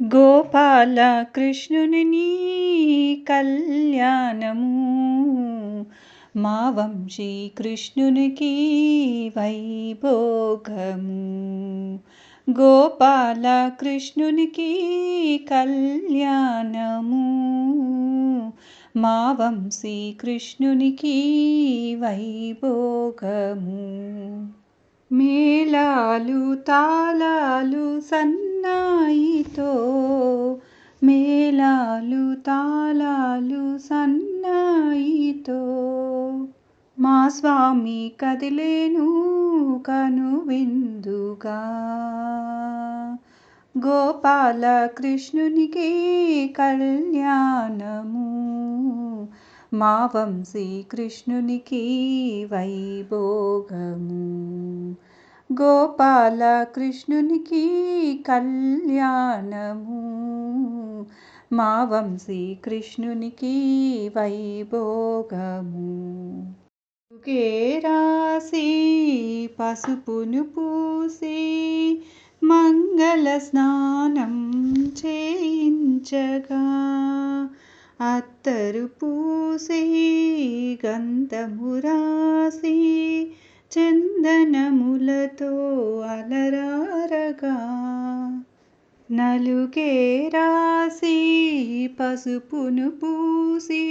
గోపాల కృష్ణుని నీ కళ్యాణము మా వంశీ కృష్ణునికి వైభోగము గోపాల కృష్ణునికి కళ్యాణము మా వంశీ కృష్ణునికి వైభోగము మేళాలు తాళాలు సన్నాయితో మేళాలు తాళాలు సన్నాయితో. మా స్వామి కదిలేను కను విందుగా గోపాల కృష్ణునికి కళ్యాణము. మా వంశీ కృష్ణునికి వైభోగము. గోపాల కృష్ణునికి కళ్యాణము. మా వంశీ కృష్ణునికి వైభోగము. రాసి పసుపును పూసి మంగళ స్నానం చేయించగా అత్తరు పూసి గంధము రాసి చందనములతో అలరారగా నలుగే రాసి పసుపును పూసి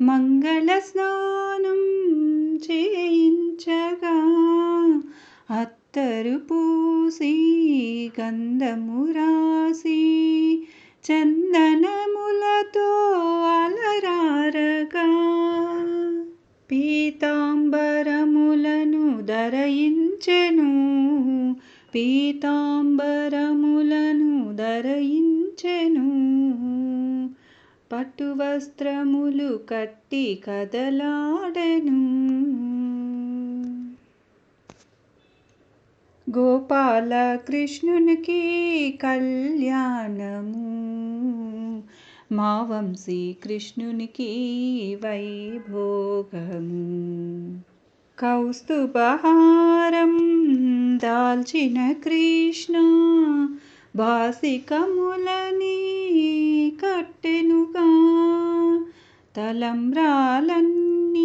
మంగళ స్నానం చేయించగా అత్తరు పూసి గంధము రాసి చందనములతో అలరా పీతాంబరములను ధరయించెను పట్టువస్త్రములు కట్టి కదలాడెను. గోపాల కృష్ణునికి కళ్యాణము. మా వంశీ కృష్ణునికి వైభోగము. కౌస్తుభహారం దాల్చిన కృష్ణ బాసికములని కట్టెనుగా తలంబ్రాలన్నీ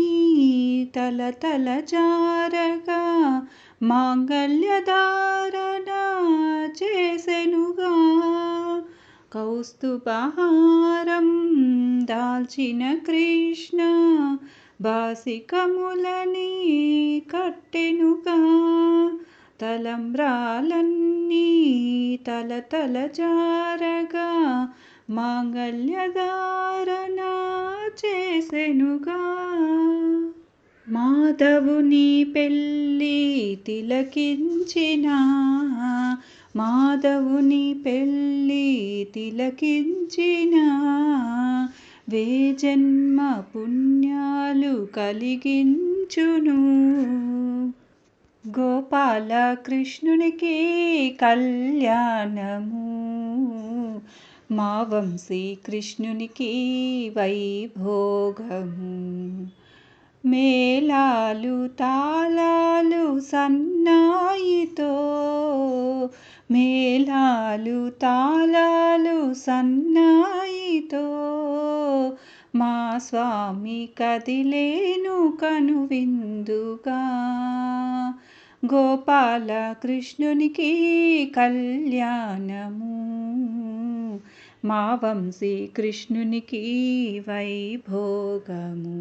తల తల జారగా మాంగళ్యధారణ చేసెనుగా కౌస్తుభహారం దాల్చిన కృష్ణ బాసికములని కట్టెనుగా తలంబ్రాలన్నీ తల తల జారగా మాంగళ్యధారణ చేసెనుగా. మాధవుని పెళ్ళి తిలకించిన మాధవుని పెళ్ళి తిలకించిన వేజన్మ పుణ్యాలు కలిగించును. గోపాల కృష్ణునికి కళ్యాణము. మా వంశీ కృష్ణునికి వైభోగము. మేళాలు తాళాలు సన్నాయితో. మేళాలు తాళాలు సన్నాయితో. మా స్వామి కదిలేను కను విందుగా గోపాల కృష్ణునికి కళ్యాణము మా వంశీ కృష్ణునికి వైభోగము